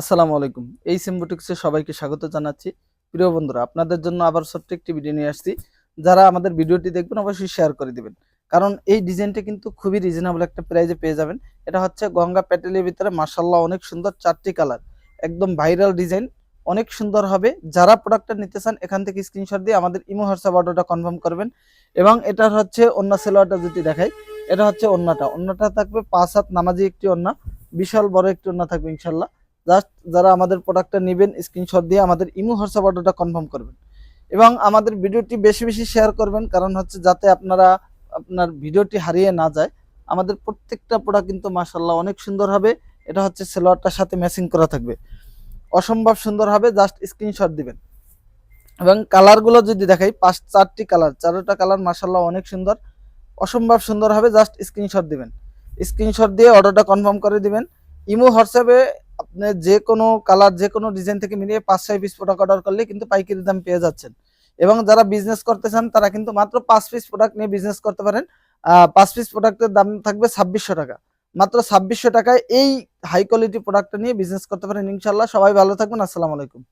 আসসালামু আলাইকুম। এই সিম্বোটিক্সে সবাইকে স্বাগত জানাচ্ছি। প্রিয় বন্ধুরা, আপনাদের জন্য আবার ছোট্ট একটি ভিডিও নিয়ে আসছি। যারা আমাদের ভিডিওটি দেখবেন, অবশ্যই শেয়ার করে দিবেন। কারণ এই ডিজাইনটা কিন্তু খুবই রিজনেবল একটা প্রাইজে পেয়ে যাবেন। এটা হচ্ছে গঙ্গা প্যাটেলের ভিতরে মার্শাল্লাহ অনেক সুন্দর চারটি কালার একদম ভাইরাল ডিজাইন অনেক সুন্দর হবে। যারা প্রোডাক্টটা নিতে চান, এখান থেকে স্ক্রিনশট দিয়ে আমাদের ইমো হোয়াটসঅ্যাপ অর্ডারটা কনফার্ম করবেন। এবং এটার হচ্ছে অন্য সেলোয়ারটা যদি দেখাই, এটা হচ্ছে অন্যটা অন্যটা থাকবে পাঁচ হাত নামাজি একটি অন্য বিশাল বড় একটি অন্য থাকবে ইনশাল্লাহ জাস্ট যারা আমাদের প্রোডাক্টটা নেবেন স্ক্রিনশট দিয়ে আমাদের ইমো হোয়াটসঅ্যাপ অর্ডারটা কনফার্ম করবেন। এবং আমাদের ভিডিওটি বেশি বেশি শেয়ার করবেন, কারণ হচ্ছে যাতে আপনারা আপনার ভিডিওটি হারিয়ে না যায়। আমাদের প্রত্যেকটা প্রোডাক্ট কিন্তু মাসাল্লাহ অনেক সুন্দর হবে। এটা হচ্ছে সেলোয়ারটার সাথে ম্যাচিং করা থাকবে। অসম্ভব সুন্দর হবে জাস্ট স্ক্রিনশট দিবেন। এবং কালারগুলো যদি দেখাই, পাঁচ, চারটি কালার চারোটা কালার মাসাল্লাহ অনেক সুন্দর। অসম্ভব সুন্দর হবে জাস্ট স্ক্রিনশট দিবেন। স্ক্রিনশট দিয়ে অর্ডারটা কনফার্ম করে দিবেন। ইমো হোয়াটসঅ্যাপে আপনি যে কোনো কালার যে কোনো ডিজাইন থেকে মিলিয়ে পাঁচ, ছয় পিস প্রোডাক্ট অর্ডার করলে কিন্তু পাইকারি দাম পেয়ে যাচ্ছেন। এবং যারা বিজনেস করতে চান, তারা কিন্তু মাত্র পাঁচ পিস প্রোডাক্ট নিয়ে বিজনেস করতে পারেন। পাঁচ পিস প্রোডাক্টের দাম থাকবে ছাব্বিশশো টাকা। মাত্র ছাব্বিশশো টাকায় এই হাই কোয়ালিটি প্রোডাক্টটা নিয়ে বিজনেস করতে পারেন ইনশাল্লাহ। সবাই ভালো থাকবেন। আসসালামু আলাইকুম।